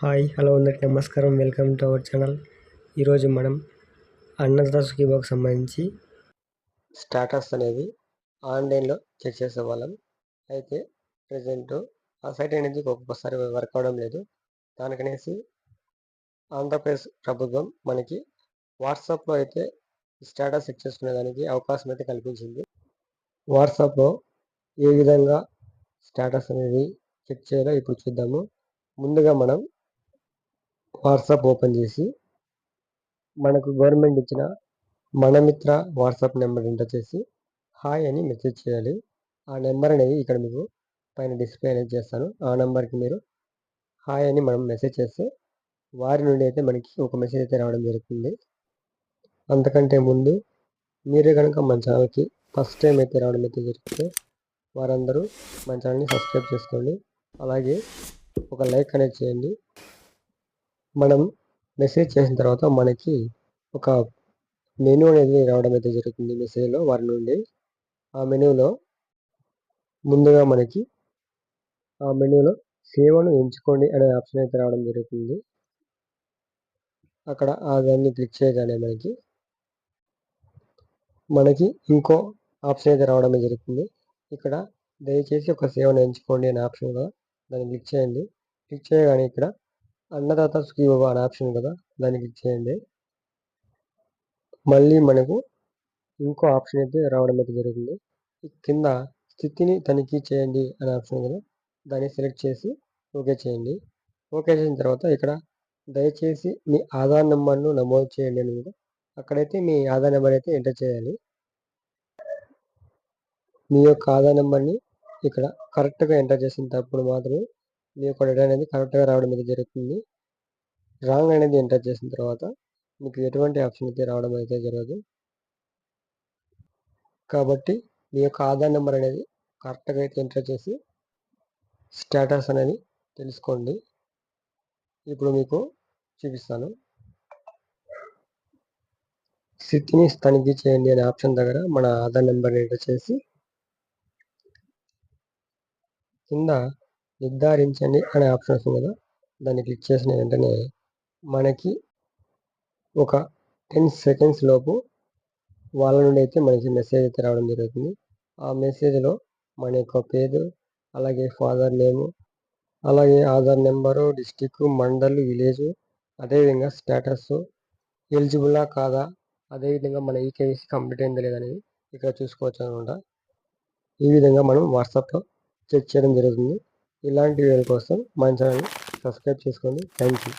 Hi hello అందరికి నమస్కారం. Welcome to our channel. ఈరోజు మనం అన్నదాత సుఖీబాకు సంబంధించి స్టాటస్ అనేది ఆన్లైన్లో చెక్ చేసే వాళ్ళం అయితే ప్రజెంట్ ఆ సైట్ అనేది ఒక్కొక్కసారి వర్క్ అవడం లేదు. దానికనేసి ఆంధ్రప్రదేశ్ ప్రభుత్వం మనకి వాట్సాప్లో అయితే స్టేటస్ చెక్ చేసుకునే దానికి అవకాశం అయితే కల్పించింది. వాట్సాప్లో ఏ విధంగా స్టేటస్ అనేది చెక్ చేయాలో ఇప్పుడు చూద్దాము. ముందుగా మనం వాట్సాప్ ఓపెన్ చేసి మనకు గవర్నమెంట్ ఇచ్చిన మనమిత్ర వాట్సాప్ నెంబర్ ఎంటర్ చేసి హాయ్ అని మెసేజ్ చేయాలి. ఆ నెంబర్ అనేది ఇక్కడ మీకు పైన డిస్ప్లే అనేది చేస్తాను. ఆ నెంబర్కి మీరు హాయ్ అని మనం మెసేజ్ చేస్తే వారి నుండి అయితే మనకి ఒక మెసేజ్ అయితే రావడం జరుగుతుంది. అంతకంటే ముందు మీరే కనుక మన ఛానల్కి ఫస్ట్ టైం అయితే రావడం అయితే జరిగితే వారందరూ మన ఛానల్ని సబ్స్క్రైబ్ చేసుకోండి. అలాగే ఒక లైక్ అనేది చేయండి. మనం మెసేజ్ చేసిన తర్వాత మనకి ఒక మెనూ అనేది రావడం అయితే జరుగుతుంది మెసేజ్లో వారి నుండి. ఆ మెనూలో ముందుగా మనకి ఆ మెనూలో సేవను ఎంచుకోండి అనే ఆప్షన్ అయితే రావడం జరుగుతుంది. అక్కడ ఆ దాన్ని క్లిక్ చేయగానే మనకి మనకి ఇంకో ఆప్షన్ అయితే రావడం జరుగుతుంది. ఇక్కడ దయచేసి ఒక సేవను ఎంచుకోండి అనే ఆప్షన్గా దాన్ని క్లిక్ చేయండి. క్లిక్ చేయగానే ఇక్కడ అన్నదాత సుఖీభవ అనే ఆప్షన్ కదా దానికి క్లిక్ చేయండి. మళ్ళీ మనకు ఇంకో ఆప్షన్ అయితే రావడం అయితే జరుగుతుంది. కింద స్థితిని తనిఖీ చేయండి అనే ఆప్షన్ కదా దాన్ని సెలెక్ట్ చేసి ఓకే చేయండి. ఓకే చేసిన తర్వాత ఇక్కడ దయచేసి మీ ఆధార్ నెంబర్ను నమోదు చేయండి అని మీద అక్కడైతే మీ ఆధార్ నెంబర్ అయితే ఎంటర్ చేయాలి. మీ యొక్క ఆధార్ నెంబర్ని ఇక్కడ కరెక్ట్గా ఎంటర్ చేసిన తప్పుడు మాత్రమే మీ యొక్క డేటా అనేది కరెక్ట్గా రావడం అయితే జరుగుతుంది. రాంగ్ అనేది ఎంటర్ చేసిన తర్వాత మీకు ఎటువంటి ఆప్షన్ అయితే రావడం అయితే జరగదు. కాబట్టి మీ యొక్క ఆధార్ నెంబర్ అనేది కరెక్ట్గా అయితే ఎంటర్ చేసి స్టేటస్ అనేది తెలుసుకోండి. ఇప్పుడు మీకు చూపిస్తాను. స్థితిని తనిఖీ చేయండి అనే ఆప్షన్ దగ్గర మన ఆధార్ నెంబర్ ఎంటర్ చేసి కింద నిర్ధారించండి అనే ఆప్షన్ వస్తుంది కదా. దాన్ని క్లిక్ చేసిన వెంటనే మనకి ఒక టెన్ సెకండ్స్ లోపు వాళ్ళ నుండి అయితే మనకి మెసేజ్ అయితే రావడం జరుగుతుంది. ఆ మెసేజ్లో మన యొక్క పేరు అలాగే ఫాదర్ నేము అలాగే Aadhaar number district mandal village అదేవిధంగా స్టేటస్ ఎలిజిబులా కాదా అదేవిధంగా మన ఈకేవీసీ కంప్లీట్ అయిందా లేదనేది ఇక్కడ చూసుకోవచ్చు అనమాట. ఈ విధంగా మనం వాట్సాప్లో చెక్ చేయడం జరుగుతుంది. ఇలాంటి వీడియోల కోసం మన ఛానల్ సబ్స్క్రైబ్ చేసుకోండి. Thank you